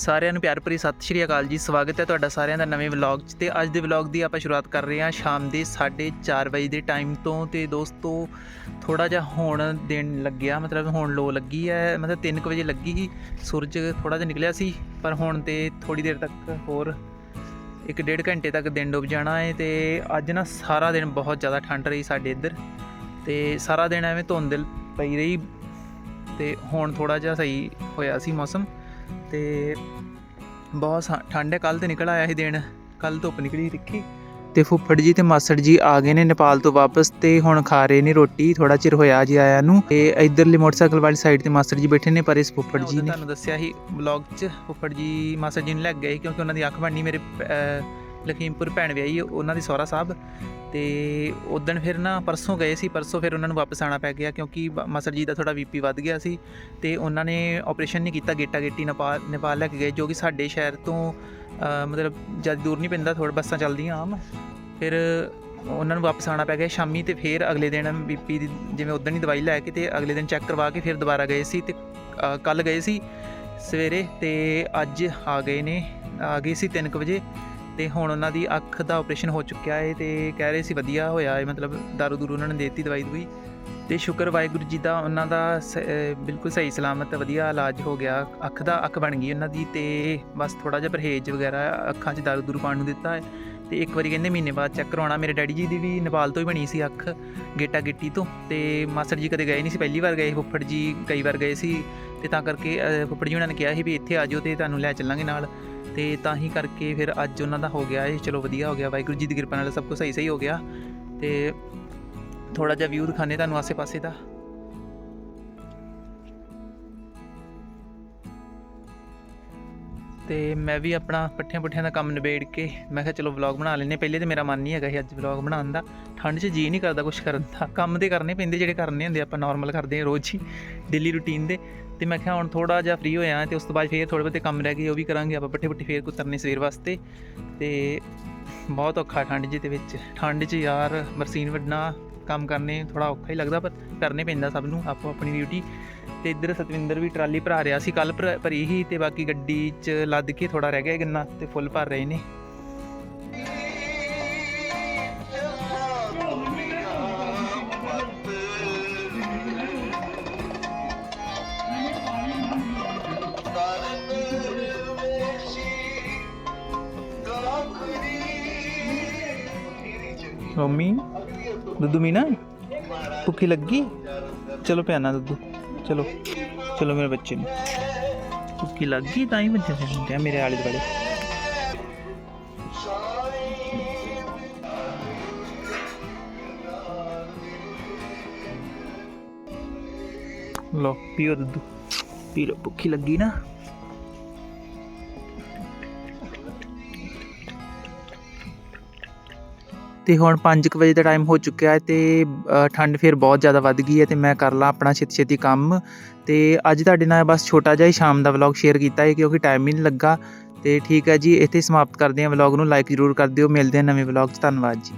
ਸਾਰਿਆਂ ਨੂੰ ਪਿਆਰ ਭਰੀ ਸਤਿ ਸ਼੍ਰੀ ਅਕਾਲ ਜੀ। ਸਵਾਗਤ ਹੈ ਤੁਹਾਡਾ ਸਾਰਿਆਂ ਦਾ ਨਵੇਂ ਵਲੌਗ 'ਚ ਤੇ ਅੱਜ ਦੇ ਵਲੌਗ ਦੀ ਆਪਾਂ ਸ਼ੁਰੂਆਤ ਕਰ ਰਹੇ ਹਾਂ ਸ਼ਾਮ ਦੇ 4:30 ਵਜੇ ਦੇ ਟਾਈਮ ਤੋਂ ਤੇ ਦੋਸਤੋ ਥੋੜਾ ਜਿਹਾ ਹੁਣ ਦਿਨ ਲੱਗਿਆ, ਮਤਲਬ ਹੁਣ ਲੋ ਲੱਗੀ ਹੈ, ਮਤਲਬ 3 ਵਜੇ ਲੱਗੀ ਸੀ, ਸੂਰਜ ਥੋੜਾ ਜਿਹਾ ਨਿਕਲਿਆ ਸੀ, ਪਰ ਹੁਣ ਤੇ ਥੋੜੀ ਦੇਰ ਤੱਕ ਹੋਰ ਇੱਕ ਡੇਢ ਘੰਟੇ ਤੱਕ ਦਿਨ ਡੁੱਬ ਜਾਣਾ ਹੈ ਤੇ ਅੱਜ ਨਾ ਸਾਰਾ ਦਿਨ ਬਹੁਤ ਜ਼ਿਆਦਾ ਠੰਡ ਰਹੀ ਸਾਡੇ ਇੱਧਰ ਤੇ ਸਾਰਾ ਦਿਨ ਐਵੇਂ ਧੁੰਦ ਪਈ ਰਹੀ ਤੇ ਹੁਣ ਥੋੜਾ ਜਿਹਾ ਸਹੀ ਹੋਇਆ ਸੀ ਮੌਸਮ। ਤੇ ਬਹੁਤ ਠੰਡ ਹੈ ਕੱਲ ਤੇ ਨਿਕਲ ਆਇਆ ਸੀ ਦਿਨ। ਕੱਲ ਧੁੱਪ ਨਿਕਲੀ ਤਿੱਖੀ ਤੇ ਫੁੱਫੜ ਜੀ ਤੇ ਮਾਸੜ ਜੀ ਆ ਗਏ ਨੇ ਨੇਪਾਲ ਤੋਂ ਵਾਪਸ ਤੇ ਹੁਣ ਖਾ ਰਹੇ ਨੇ ਰੋਟੀ ਥੋੜਾ ਚਿਰ ਹੋਇਆ ਜੀ ਆਇਆ ਨੂੰ ਤੇ ਇਧਰਲੇ ਮੋਟਰਸਾਈਕਲ ਵਾਲੀ ਸਾਈਡ ਤੇ ਮਾਸੜ ਜੀ ਬੈਠੇ ਨੇ ਪਰ ਇਸ ਫੁੱਫੜ ਜੀ ਨੇ ਤੁਹਾਨੂੰ ਦੱਸਿਆ ਸੀ ਵਲੌਗ 'ਚ ਫੁੱਫੜ ਜੀ ਮਾਸੜ ਜੀ ਨੂੰ ਲੈ ਗਏ ਕਿਉਂਕਿ ਉਹਨਾਂ ਦੀ ਅੱਖ ਬਣਨੀ ਮੇਰੇ ਲਖੀਮਪੁਰ ਭੈਣ ਵਿਆਹੀ ਉਹਨਾਂ ਦੀ ਸਹੁਰਾ ਸਾਹਿਬ। ਤੇ ਉਦੋਂ ਫਿਰ ਨਾ ਪਰਸੋਂ ਗਏ ਸੀ, ਪਰਸੋਂ ਫਿਰ ਉਹਨਾਂ ਨੂੰ ਵਾਪਸ ਆਣਾ ਪੈ ਗਿਆ ਕਿਉਂਕਿ ਬ- ਮਾਸੜ ਜੀ ਦਾ ਥੋੜਾ ਬੀਪੀ ਵੱਧ ਗਿਆ ਸੀ ਤੇ ਉਹਨਾਂ ਨੇ ਆਪਰੇਸ਼ਨ ਨਹੀਂ ਕੀਤਾ ਗੇਟਾ ਗੇਟੀ ਨੇਪਾਲ ਨੇਪਾਲ ਲੈ ਕੇ ਗਏ, ਜੋ ਕਿ ਸਾਡੇ ਸ਼ਹਿਰ ਤੋਂ ਮਤਲਬ ਜ਼ਿਆਦਾ ਦੂਰ ਨਹੀਂ ਪੈਂਦਾ ਥੋੜਾ ਬੱਸਾਂ ਚੱਲਦੀਆਂ ਆਮ। ਫਿਰ ਉਹਨਾਂ ਨੂੰ ਵਾਪਸ ਆਣਾ ਪੈ ਗਿਆ, ਸ਼ਾਮੀ ਤੇ ਫਿਰ ਅਗਲੇ ਦਿਨ ਬੀਪੀ ਦੀ, ਜਿਵੇਂ ਉਦੋਂ ਹੀ ਦਵਾਈ ਲੈ ਕੇ ਤੇ ਅਗਲੇ ਦਿਨ ਚੈੱਕ ਕਰਵਾ ਕੇ ਫਿਰ ਦੁਬਾਰਾ ਗਏ ਸੀ ਤੇ ਕੱਲ ਗਏ ਸੀ ਸਵੇਰੇ ਤੇ ਅੱਜ ਆ ਗਏ ਨੇ, ਆ ਗਏ ਸੀ 3 ਵਜੇ। ਤੇ ਹੁਣ ਉਹਨਾਂ ਦੀ ਅੱਖ ਦਾ ਆਪਰੇਸ਼ਨ ਹੋ ਚੁੱਕਿਆ ਹੈ ਤੇ ਕਹਿ ਰਹੇ ਸੀ ਵਧੀਆ ਹੋਇਆ ਹੈ ਮਤਲਬ ਦਾਰੂ ਦੂਰੂ ਉਹਨਾਂ ਨੇ ਦੇਤੀ ਦਵਾਈ ਦਵਾਈ। ਤੇ ਸ਼ੁਕਰ ਵਾਹਿਗੁਰੂ ਜੀ ਦਾ ਉਹਨਾਂ ਦਾ ਸ- ਬਿਲਕੁਲ ਸਹੀ ਸਲਾਮਤ ਵਧੀਆ ਇਲਾਜ ਹੋ ਗਿਆ। ਅੱਖ ਦਾ ਅੱਖ ਬਣ ਗਈ ਉਹਨਾਂ ਦੀ ਤੇ ਬਸ ਥੋੜਾ ਜਿਹਾ ਪਰਹੇਜ਼ ਵਗੈਰਾ ਅੱਖਾਂ 'ਚ ਦਾਰੂ ਦੂਰੂ ਪਾਉਣ ਨੂੰ ਦਿੱਤਾ ਹੈ ਤੇ ਇੱਕ ਵਾਰੀ ਕਹਿੰਦੇ ਮਹੀਨੇ ਬਾਅਦ ਚੈੱਕ ਕਰਾਉਣਾ। ਮੇਰੇ ਡੈਡੀ ਜੀ ਦੀ ਵੀ ਨੇਪਾਲ ਤੋਂ ਹੀ ਬਣੀ ਸੀ ਅੱਖ ਗੇਟਾ ਗਿੱਟੀ ਤੋਂ। ਤੇ ਮਾਸਟਰ ਜੀ ਕਦੇ ਗਏ ਨਹੀਂ ਸੀ। ਪਹਿਲੀ ਵਾਰ ਗਏ ਫੁੱਫੜ ਜੀ ਕਈ ਵਾਰ ਗਏ ਸੀ। ਤੇ ਤਾਂ ਕਰਕੇ ਅਹ, ਫੁੱਫੜ ਜੀ ਉਹਨਾਂ ਨੇ ਕਿਹਾ ਸੀ ਵੀ ਇੱਥੇ ਆ ਜਾਓ ਤੇ ਤੁਹਾਨੂੰ ਲੈ ਚੱਲਾਂਗੇ ਨਾਲ। ਤੇ ਤਾਂ ਹੀ ਕਰਕੇ ਫਿਰ ਅੱਜ ਉਹਨਾਂ ਦਾ ਹੋ ਗਿਆ ਇਹ। ਚਲੋ ਵਧੀਆ ਹੋ ਗਿਆ ਵਾਹਿਗੁਰੂ ਜੀ ਦੀ ਕਿਰਪਾ ਨਾਲ ਸਭ ਕੁਝ ਸਹੀ ਸਹੀ ਹੋ ਗਿਆ। ਤੇ ਥੋੜਾ ਜਿਹਾ ਵਿਊ ਦਿਖਾਣੇ ਤੁਹਾਨੂੰ ਆਸੇ-ਪਾਸੇ ਦਾ। ਤੇ ਮੈਂ ਵੀ ਆਪਣਾ ਪੱਠਿਆਂ ਪੁੱਠਿਆਂ ਦਾ ਕੰਮ ਨਿਬੇੜ ਕੇ ਮੈਂ ਕਿਹਾ ਚਲੋ ਵਲੌਗ ਬਣਾ ਲੈਨੇ ਪਹਿਲੇ ਤੇ ਮੇਰਾ ਮਨ ਨਹੀਂ ਹੈਗਾ ਸੀ ਅੱਜ ਵਲੌਗ ਬਣਾਉਣ ਦਾ। ਠੰਡ 'ਚ ਜੀ ਨਹੀਂ ਕਰਦਾ ਕੁਝ ਕਰਨ ਦਾ। ਕੰਮ ਤੇ ਕਰਨੇ ਪੈਂਦੇ, ਜਿਹੜੇ ਕਰਨੇ ਹੁੰਦੇ ਆਪਾਂ ਨਾਰਮਲ ਕਰਦੇ ਹਾਂ ਰੋਜ਼ ਹੀ ਡੇਲੀ ਰੂਟੀਨ ਦੇ। ਤੇ ਮੈਂ ਕਿਹਾ ਹੁਣ ਥੋੜਾ ਜਿਹਾ ਫ੍ਰੀ ਹੋਇਆ ਤੇ ਉਸ ਤੋਂ ਬਾਅਦ ਫੇਰ ਥੋੜੇ ਬਹੁਤੇ ਕੰਮ ਰਹਿ ਗਏ, ਉਹ ਵੀ ਕਰਾਂਗੇ ਆਪਾਂ ਪੱਠੇ ਪੁੱਠੇ ਫੇਰ ਕੁਤਰਨੇ ਸਵੇਰ ਵਾਸਤੇ। ਤੇ ਬਹੁਤ ਔਖਾ ਠੰਡ ਜੀ ਦੇ ਵਿੱਚ। ਠੰਡ 'ਚ ਯਾਰ ਬਰਸੀਨ ਵੱਢਣਾ, ਕੰਮ ਕਰਨੇ ਥੋੜਾ ਔਖਾ ਹੀ ਲੱਗਦਾ, ਪਰ ਕਰਨੇ ਪੈਂਦਾ ਸਭ ਨੂੰ, ਆਪੋ ਆਪਣੀ ਡਿਊਟੀ ਤੇ ਇੱਧਰ ਸਤਵਿੰਦਰ ਵੀ ਟਰਾਲੀ ਭਰਾ ਰਿਹਾ ਸੀ। ਕੱਲ ਭਰੀ ਹੀ ਤੇ ਬਾਕੀ ਗੱਡੀ 'ਚ ਲੱਦ ਕੇ ਥੋੜਾ ਰਹਿ ਗਿਆ ਗੰਨਾ ਤੇ ਫੁੱਲ ਭਰ ਰਹੇ ਨੇ। ਮੰਮੀ ਦੁੱਧੂ ਮੀਨਾ, ਭੁੱਖੀ ਲੱਗੀ? ਚਲੋ ਪਿਆਨਾ ਦੁੱਧ ਚਲੋ ਚਲੋ ਮੇਰੇ ਬੱਚੇ ਨੂੰ। ਭੁੱਖੀ ਲੱਗੀ ਤਾਂ ਹੀ ਬੱਚੇ ਫਿਰਦੇ ਆ ਮੇਰੇ ਆਲੇ ਦੁਆਲੇ। ਲੋ ਪੀਓ ਦੁੱਧ। ਪੀ ਲੋ ਭੁੱਖੀ ਲੱਗੀ ਨਾ। ਤੇ ਹੁਣ 5 ਵਜੇ ਦਾ ਟਾਈਮ ਹੋ ਚੁੱਕਿਆ ਹੈ ਤੇ ਠੰਡ ਫਿਰ ਬਹੁਤ ਜ਼ਿਆਦਾ ਵੱਧ ਗਈ ਹੈ ਤੇ ਮੈਂ ਕਰ ਲਾਂ ਆਪਣਾ ਛੇਤੀ ਛੇਤੀ ਕੰਮ। ਤੇ ਅੱਜ ਤੁਹਾਡੇ ਨਾਲ ਬਸ ਛੋਟਾ ਜਿਹਾ ਹੀ ਸ਼ਾਮ ਦਾ ਵਲੌਗ ਸ਼ੇਅਰ ਕੀਤਾ ਹੈ ਕਿਉਂਕਿ ਟਾਈਮ ਹੀ ਨਹੀਂ ਲੱਗਾ। ਤੇ ਠੀਕ ਹੈ ਜੀ, ਇੱਥੇ ਸਮਾਪਤ ਕਰਦੇ ਹਾਂ ਵਲੌਗ ਨੂੰ ਲਾਈਕ ਜ਼ਰੂਰ ਕਰ ਦਿਓ। ਮਿਲਦੇ ਹਾਂ ਨਵੇਂ ਵਲੌਗ 'ਚ। ਧੰਨਵਾਦ ਜੀ।